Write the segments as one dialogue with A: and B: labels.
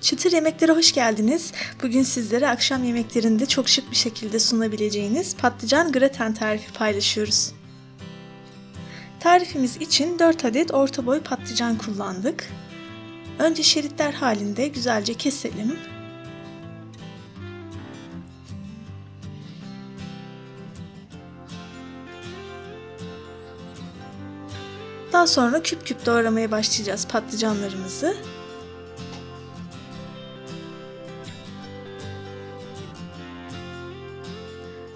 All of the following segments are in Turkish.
A: Çıtır yemeklere hoş geldiniz. Bugün sizlere akşam yemeklerinde çok şık bir şekilde sunabileceğiniz patlıcan graten tarifi paylaşıyoruz. Tarifimiz için 4 adet orta boy patlıcan kullandık. Önce şeritler halinde güzelce keselim. Daha sonra küp küp doğramaya başlayacağız patlıcanlarımızı.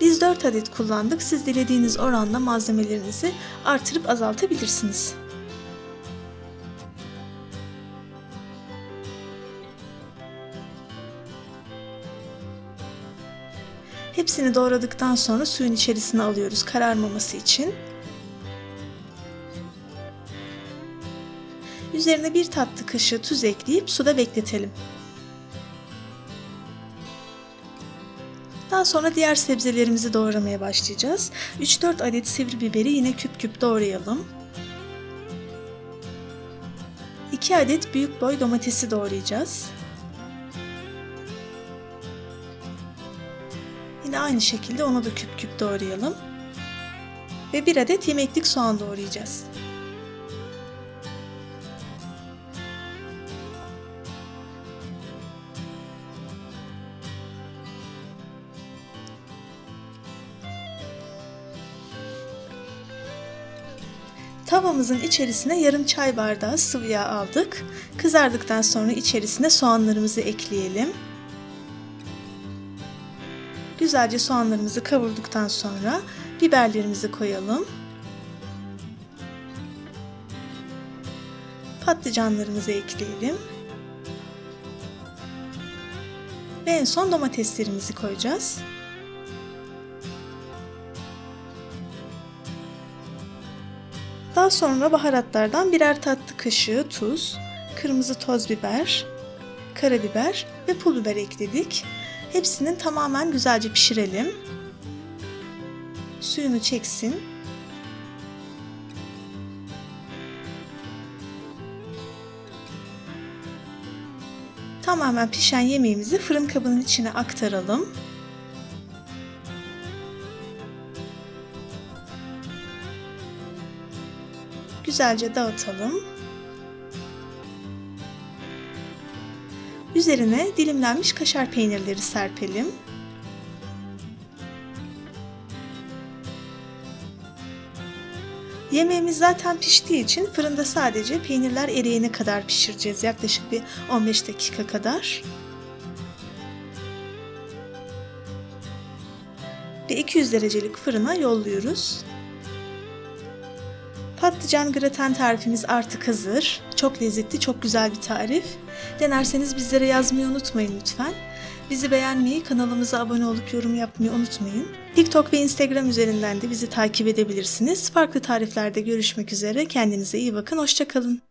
A: Biz 4 adet kullandık. Siz dilediğiniz oranda malzemelerinizi artırıp azaltabilirsiniz. Hepsini doğradıktan sonra suyun içerisine alıyoruz kararmaması için. Üzerine bir tatlı kaşığı tuz ekleyip suda bekletelim. Daha sonra diğer sebzelerimizi doğramaya başlayacağız. 3-4 adet sivri biberi yine küp küp doğrayalım. 2 adet büyük boy domatesi doğrayacağız. Yine aynı şekilde onu da küp küp doğrayalım. Ve 1 adet yemeklik soğan doğrayacağız. Tavamızın içerisine yarım çay bardağı sıvı yağ aldık. Kızardıktan sonra içerisine soğanlarımızı ekleyelim. Güzelce soğanlarımızı kavurduktan sonra biberlerimizi koyalım. Patlıcanlarımızı ekleyelim. Ve en son domateslerimizi koyacağız. Daha sonra baharatlardan birer tatlı kaşığı tuz, kırmızı toz biber, karabiber ve pul biber ekledik. Hepsinin tamamen güzelce pişirelim. Suyunu çeksin. Tamamen pişen yemeğimizi fırın kabının içine aktaralım. Güzelce dağıtalım. Üzerine dilimlenmiş kaşar peynirleri serpelim. Yemeğimiz zaten piştiği için fırında sadece peynirler eriyene kadar pişireceğiz. Yaklaşık bir 15 dakika kadar. Ve 200 derecelik fırına yolluyoruz. Patlıcan graten tarifimiz artık hazır. Çok lezzetli, çok güzel bir tarif. Denerseniz bizlere yazmayı unutmayın lütfen. Bizi beğenmeyi, kanalımıza abone olup yorum yapmayı unutmayın. TikTok ve Instagram üzerinden de bizi takip edebilirsiniz. Farklı tariflerde görüşmek üzere. Kendinize iyi bakın, hoşçakalın.